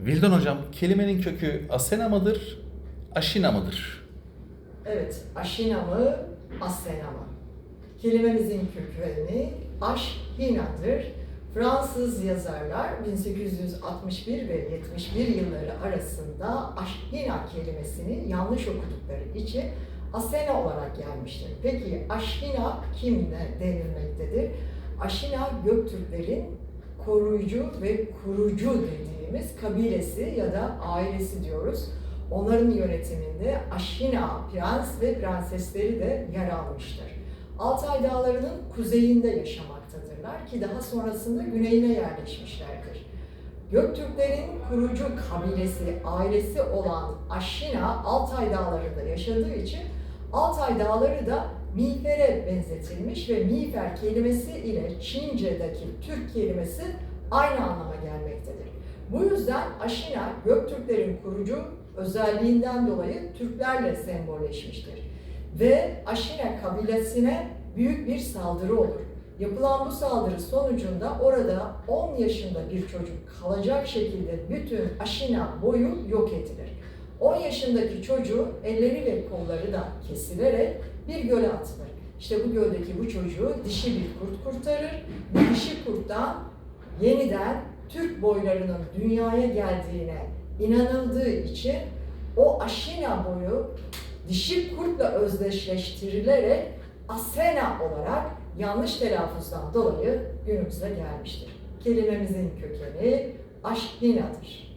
Vildan hocam kelimenin kökü asena mıdır, aşina mıdır? Evet, aşina mı, asena mı? Kelimemizin kökeni aşhinadır. Fransız yazarlar 1861 ve 71 yılları arasında aşhina kelimesini yanlış okudukları için asena olarak gelmiştir. Peki aşhina kimle denilmektedir? Aşina Göktürklerin koruyucu ve kurucu dediğimiz kabilesi ya da ailesi diyoruz. Onların yönetiminde Aşina prens ve prensesleri de yer almıştır. Altay Dağları'nın kuzeyinde yaşamaktadırlar ki daha sonrasında güneyine yerleşmişlerdir. Göktürklerin kurucu kabilesi, ailesi olan Aşina Altay Dağları'nda yaşadığı için Altay Dağları da miğfere benzetilmiş ve miğfer kelimesi ile Çince'deki Türk kelimesi aynı anlama gelmektedir. Bu yüzden Aşina Göktürklerin kurucu özelliğinden dolayı Türklerle sembolleşmiştir. Ve Aşina kabilesine büyük bir saldırı olur. Yapılan bu saldırı sonucunda orada 10 yaşında bir çocuk kalacak şekilde bütün Aşina boyu yok edilir. 10 yaşındaki çocuğu elleri ve kolları da kesilerek bir göle atılır. İşte bu göldeki bu çocuğu dişi bir kurt kurtarır. Bu dişi kurttan yeniden Türk boylarının dünyaya geldiğine inanıldığı için o Aşina boyu dişi kurtla özdeşleştirilerek Asena olarak yanlış telaffuzdan dolayı günümüze gelmiştir. Kelimemizin kökeni Aşhina'dır.